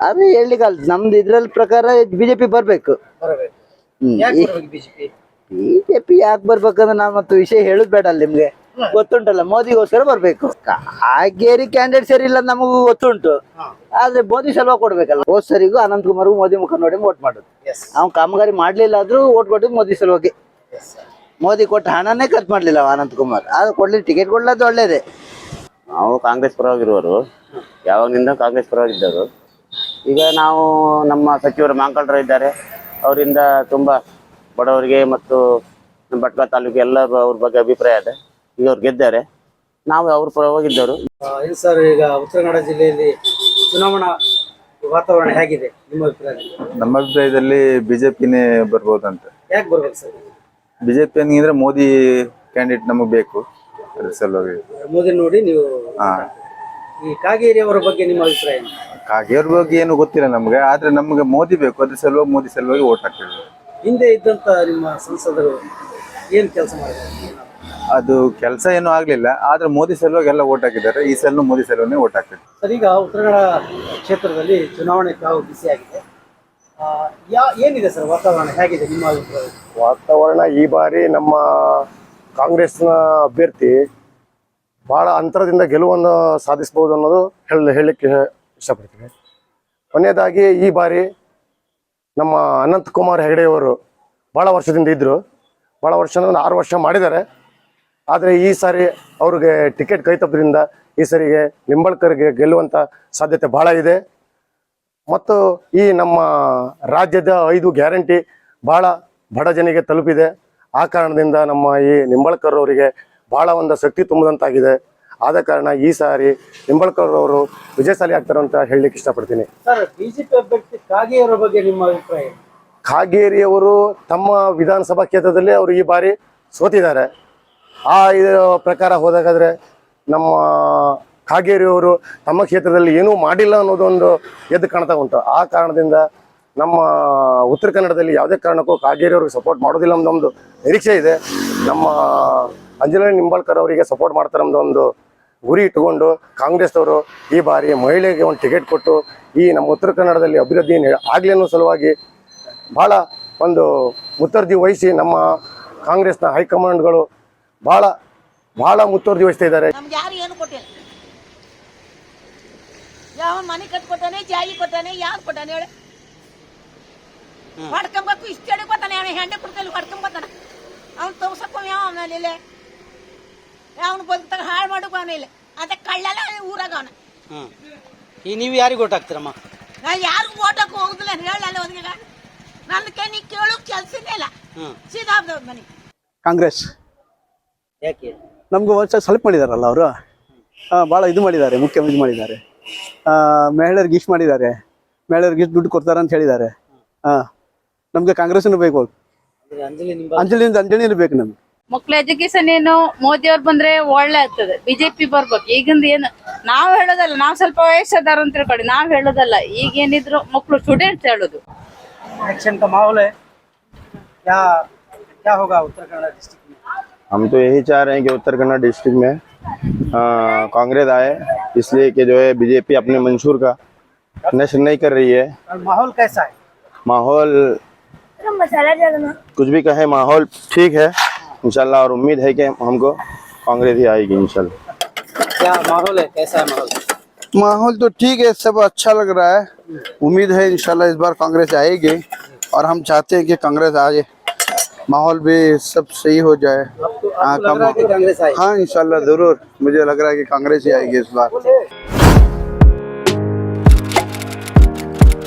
ಅದು ಹೇಳಿಕಲ್ ನಮ್ದು ಇದ್ರಲ್ಲಿ ಪ್ರಕಾರ ಬಿಜೆಪಿ ಬರ್ಬೇಕು. ಬರಬೇಕು. ಯಾಕೆ ಈ- ಬಿಜೆಪಿ? ಬಿಜೆಪಿ ಯಾಕೆ ಬರ್ಬೇಕಂದ್ರೆ ನಾನು ಮತ್ತೆ ವಿಷಯ ಹೇಳುದ್ ಬೇಡ ಅಲ್ಲಿ ನಿಮ್ಗೆ. ಗೊತ್ತುಂಟಲ್ಲ ಮೋದಿಗೋಸ್ಕರ ಬರ್ಬೇಕು. ಹಾಗೇರಿ ಕ್ಯಾಂಡಿಡೇಟ್ ಸರಿ ಇಲ್ಲ ನಮಗೂ ಗೊತ್ತುಂಟು. ಆದ್ರೆ ಮೋದಿ ಸಲುವ ಕೊಡ್ಬೇಕಲ್ಲ. ಹೋದ್ ಸರಿಗೂ ಅನಂತ್ ಕುಮಾರ್ಗೂ ಮೋದಿ ಮುಖ ನೋಡಿ ವೋಟ್ ಮಾಡುದು. ಎಸ್ ಅವ್ನು ಕಾಮಗಾರಿ ಮಾಡ್ಲಿಲ್ಲ ಆದ್ರೂ ವೋಟ್ ಕೊಟ್ಟಿದ್ದು ಮೋದಿ ಸಲುವಾಗಿ. ಮೋದಿ ಕೊಟ್ಟ ಹಣನೇ ಖರ್ಚು ಮಾಡ್ಲಿಲ್ಲ ಅನಂತ್ ಕುಮಾರ್. ಅದು ಕೊಡ್ಲಿ ಟಿಕೆಟ್ ಕೊಡ್ಲದ್ದು ಒಳ್ಳೇದೇ. ನಾವು ಕಾಂಗ್ರೆಸ್ ಪರವಾಗಿರುವರು ಯಾವಾಗಿಂದ ಕಾಂಗ್ರೆಸ್ ಪರವಾಗಿದ್ದರು ಈಗ ನಾವು ನಮ್ಮ ಸಚಿವರು ಮಾಂಕಳ್ರು ಇದ್ದಾರೆ. ಅವರಿಂದ ತುಂಬ ಬಡವರಿಗೆ ಮತ್ತು ನಮ್ಮ ಭಟ್ಕಳ ತಾಲೂಕು ಎಲ್ಲ ಅವ್ರ ಬಗ್ಗೆ ಅಭಿಪ್ರಾಯ ಇದೆ. ಈಗ ಅವ್ರು ಗೆದ್ದಾರೆ ನಾವು ಅವ್ರ ಪರವಾಗಿದ್ದವರು ಏನು ಸರ್ ಈಗ ಉತ್ತರ ಕನ್ನಡ ಜಿಲ್ಲೆಯಲ್ಲಿ ಚುನಾವಣಾ ವಾತಾವರಣ ಹೇಗಿದೆ? ನಿಮ್ಮ ಅಭಿಪ್ರಾಯದಲ್ಲಿ? ನಮ್ಮ ಅಭಿಪ್ರಾಯದಲ್ಲಿ ಬಿಜೆಪಿನೇ ಬರ್ಬೋದಂತ. ಯಾಕೆ ಬರ್ಬೇಕು ಸರ್ ಬಿಜೆಪಿ ಅಂದ್ರೆ ಮೋದಿ ಕ್ಯಾಂಡಿಡೇಟ್ ನಮಗೆ ಬೇಕು. ಅದ್ರ ಸಲುವಾಗಿ. ಮೋದಿ ನೋಡಿ ನೀವು ಹಾ. ಈ ಕಾಗೇರಿ ಅವರ ಬಗ್ಗೆ ನಿಮ್ಮ ಅಭಿಪ್ರಾಯ ಏನು? ಕಾಗೇರ್ ಬಗ್ಗೆ ಏನು ಗೊತ್ತಿಲ್ಲ ನಮ್ಗೆ. ಆದ್ರೆ ನಮ್ಗೆ ಮೋದಿ ಬೇಕು. ಅದ್ರ ಸಲುವಾಗಿ ಮೋದಿ ಸಲುವಾಗಿ ಓಟ್ ಹಾಕ್ತೇವೆ ಹಿಂದೆ ಇದ್ದಂತ ನಿಮ್ಮ ಸಂಸದರು ಏನು ಕೆಲಸ ಮಾಡಿದ್ದಾರೆ ಅದು ಕೆಲಸ ಏನೂ ಆಗ್ಲಿಲ್ಲ. ಆದ್ರೆ ಮೋದಿ ಸಲುವಾಗಿ ಎಲ್ಲ ಓಟ್ ಹಾಕಿದ್ದಾರೆ. ಈ ಸಲ ಮೋದಿ ಸಲುವಾಗಿ ಓಟ್ ಹಾಕ್ತೇವೆ ಸರ್ ಈಗ ಉತ್ತರ ಕನ್ನಡ ಕ್ಷೇತ್ರದಲ್ಲಿ ಚುನಾವಣೆ ಕಾವು ಬಿಸಿಯಾಗಿದೆ ಆ, ಯಾ ಏನಿದೆ ಸರ್ ವಾತಾವರಣ? ಹೇಗಿದೆ ನಿಮ್ಮ ಅಭಿಪ್ರಾಯ? ವಾತಾವರಣ ಈ ಬಾರಿ ನಮ್ಮ ಕಾಂಗ್ರೆಸ್ನ ಅಭ್ಯರ್ಥಿ ಬಹಳ ಅಂತರದಿಂದ ಗೆಲುವನ್ನು ಸಾಧಿಸಬಹುದು ಅನ್ನೋದು ಹೇಳ ಹೇಳಲಿಕ್ಕೆ ಇಷ್ಟಪಡ್ತೀನಿ. ಕೊನೆಯದಾಗಿ ಈ ಬಾರಿ ನಮ್ಮ ಅನಂತಕುಮಾರ್ ಹೆಗಡೆಯವರು ಭಾಳ ವರ್ಷದಿಂದ ಇದ್ದರು ಭಾಳ ವರ್ಷ ಒಂದು ಆರು ವರ್ಷ ಮಾಡಿದ್ದಾರೆ. ಆದರೆ ಈ ಸಾರಿ ಅವ್ರಿಗೆ ಟಿಕೆಟ್ ಕೈ ತಪ್ಪದ್ರಿಂದ ಈ ಸರಿಗೆ ನಿಂಬಳ್ಕರ್ಗೆ ಗೆಲ್ಲುವಂಥ ಸಾಧ್ಯತೆ ಭಾಳ ಇದೆ. ಮತ್ತು ಈ ನಮ್ಮ ರಾಜ್ಯದ ಐದು ಗ್ಯಾರಂಟಿ ಭಾಳ ಬಡ ಜನಿಗೆ ತಲುಪಿದೆ. ಆ ಕಾರಣದಿಂದ ನಮ್ಮ ಈ ನಿಂಬಳ್ಕರ್ ಅವರಿಗೆ ಭಾಳ ಒಂದು ಶಕ್ತಿ ತುಂಬಿದಂತಾಗಿದೆ ಆದ ಕಾರಣ ಈ ಸಾರಿ ನಿಂಬಳ್ಕರ್ ಅವರು ವಿಜಯಶಾಲಿ ಆಗ್ತಾರೆ ಅಂತ ಹೇಳಲಿಕ್ಕೆ ಇಷ್ಟಪಡ್ತೀನಿ. ಸರ್ ಬಿಜೆಪಿ ಅಭ್ಯರ್ಥಿ ಕಾಗೇರಿ ಅವರ ಬಗ್ಗೆ ನಿಮ್ಮ ಅಭಿಪ್ರಾಯ ಏನು? ಕಾಗೇರಿಯವರು ತಮ್ಮ ವಿಧಾನಸಭಾ ಕ್ಷೇತ್ರದಲ್ಲಿ ಅವರು ಈ ಬಾರಿ ಸೋತಿದ್ದಾರೆ. ಆ ಪ್ರಕಾರ ಹೋದಾಗಾದ್ರೆ ನಮ್ಮ ಕಾಗೇರಿಯವರು ತಮ್ಮ ಕ್ಷೇತ್ರದಲ್ಲಿ ಏನೂ ಮಾಡಿಲ್ಲ ಅನ್ನೋದೊಂದು ಎದ್ದು ಕಾಣ್ತಾ ಉಂಟು. ಆ ಕಾರಣದಿಂದ ನಮ್ಮ ಉತ್ತರ ಕನ್ನಡದಲ್ಲಿ ಯಾವುದೇ ಕಾರಣಕ್ಕೂ ಕಾಗೇರಿಯವ್ರಿಗೆ ಸಪೋರ್ಟ್ ಮಾಡೋದಿಲ್ಲ ಅನ್ನೋ ಒಂದು ನಿರೀಕ್ಷೆ ಇದೆ. ನಮ್ಮ ಅಂಜಲಿ ನಿಂಬಾಳ್ಕರ್ ಅವರಿಗೆ ಸಪೋರ್ಟ್ ಮಾಡ್ತಾರೆ ಅನ್ನೋದೊಂದು ಒಂದು ಗುರಿ ಇಟ್ಟುಕೊಂಡು ಕಾಂಗ್ರೆಸ್ನವರು ಈ ಬಾರಿ ಮಹಿಳೆಗೆ ಒಂದು ಟಿಕೆಟ್ ಕೊಟ್ಟು ಈ ನಮ್ಮ ಉತ್ತರ ಕನ್ನಡದಲ್ಲಿ ಅಭಿವೃದ್ಧಿ ಆಗಲಿ ಅನ್ನೋ ಸಲುವಾಗಿ ಭಾಳ ಒಂದು ಮುತ್ತರ್ಜಿ ವಹಿಸಿ ನಮ್ಮ ಕಾಂಗ್ರೆಸ್ನ ಹೈಕಮಾಂಡ್ಗಳು ಭಾಳ ಭಾಳ ಮುತ್ತುವರ್ಜಿ ವಹಿಸ್ತಾ ಇದ್ದಾರೆ. ನಮ್ಗೆ ಯಾರು ಏನು ಕೊಟ್ಟಿಲ್ಲ? ಯಾವ ಮನೆ ಕಟ್ಕೊತಾನೆ ಜಾಗಿ ಕೊಟ್ಟಾನೆ ಯಾರು ಕೊಟ್ಟಾನೆ ಹೇಳಿ? ಹೊಡ್ಕೊಂಬೇಕು ಇಷ್ಟೇಳಿ ಕೊಟ್ಟಾನೆ ಅವನ ಹೆಂಡೆ ಕೊಡ್ತಲ್ಲಿ ಹೊಡ್ಕೊಂಬತ್ತಾನ ಅವ್ನು ತೋರ್ಸಕ್ಕೋ ಯಾವ ಅವನಲ್ಲಿ ಇಲ್ಲೇ ಅವನು ಬದುಕ್ತಾಗ ಹಾಳು ಮಾಡಕ್ ಅವನ ಇಲ್ಲ. ಅದ ಕಳ್ಳಲ್ಲ ಊರಾಗ ಅವನ. ಈ ನೀವು ಯಾರಿಗೆ ಓಟ್ ಹಾಕ್ತೀರಮ್ಮ? ನಾ ಯಾರಿಗೂ ಓಟಕ್ಕೆ ಹೋಗುದಿಲ್ಲ ಹೇಳಲ್ಲ ಒಂದಿಗ ನನ್ನ ಕೈ ನೀ ಕೇಳೋ ಕೆಲ್ಸನೇ ಇಲ್ಲ. ಸೀದಾ ಹಬ್ದವ್ರ ಮನೆ. ಕಾಂಗ್ರೆಸ್. ಯಾಕೆ? ನಮಗೂ ವರ್ಷ ಸ್ವಲ್ಪ ಮಾಡಿದಾರಲ್ಲ ಅವರು? ಭಾಳ ಇದು ಮಾಡಿದ್ದಾರೆ ಮುಖ್ಯ ಇದು ಮಾಡಿದ್ದಾರೆ. ಆ, ಮಹಿಳೆಯರಿಗೆ ಇಷ್ಟು ಮಾಡಿದ್ದಾರೆ. ಮಹಿಳೆಯರಿಗೆ ಇಷ್ಟು ದುಡ್ಡು ಕೊಡ್ತಾರೆ ಅಂತ ಹೇಳಿದ್ದಾರೆ. ಹಾಂ. ನಮಗೆ ಕಾಂಗ್ರೆಸ್ನು ಬೇಕು ಅವ್ರು. ಅಂಜಲಿ ಅಂಜಲಿಯಿಂದ ಅಂಜಲಿನೂ ಬೇಕು ನಮ್ಗೆ. ಮಕ್ಳ ಎಜುಕೇಶನ್ ಏನು ಮೋದಿ ಅವ್ರು ಬಂದ್ರೆ ಒಳ್ಳೆ ಆಗ್ತದೆ ಬಿಜೆಪಿ ಬರ್ಬೇಕು ಈಗಿಂದ ಏನು ನಾವ್ ಹೇಳೋದಲ್ಲ ನಾವ್ ಸ್ವಲ್ಪ ವಯಸ್ಸದಾರ ಅಂತ ತಿಳ್ಕೊಳ್ಳಿ ನಾವ್ ಹೇಳೋದಲ್ಲ ಈಗ ಏನಿದ್ರು ಮಕ್ಳು ಸ್ಟೂಡೆಂಟ್ಸ್ ಹೇಳೋದು इलेक्शन का माहौल है क्या क्या होगा उत्तर कन्नड़ डिस्ट्रिक्ट में हम तो यही चाह रहे हैं कि उत्तर कन्नड़ डिस्ट्रिक्ट में अ, कांग्रेस आए इसलिए कि जो है बीजेपी अपने मंशूर का नशर नहीं कर रही है और माहौल कैसा है माहौल कुछ भी कहे माहौल ठीक है इंशाल्लाह और उम्मीद है कि हमको कांग्रेस ही आएगी इंशाल्लाह। क्या माहौल है? कैसा है माहौल? माहौल तो ठीक है सब अच्छा लग रहा है। उम्मीद है इंशाल्लाह इस बार कांग्रेस आएगी और हम चाहते हैं कि कांग्रेस आ जाए। माहौल भी सब सही हो जाए। आपको हाँ, आपको लग रहा है कि कम- कांग्रेस हाँ इंशाल्लाह ज़रूर। मुझे लग रहा है कि कांग्रेस ही आएगी इस बार।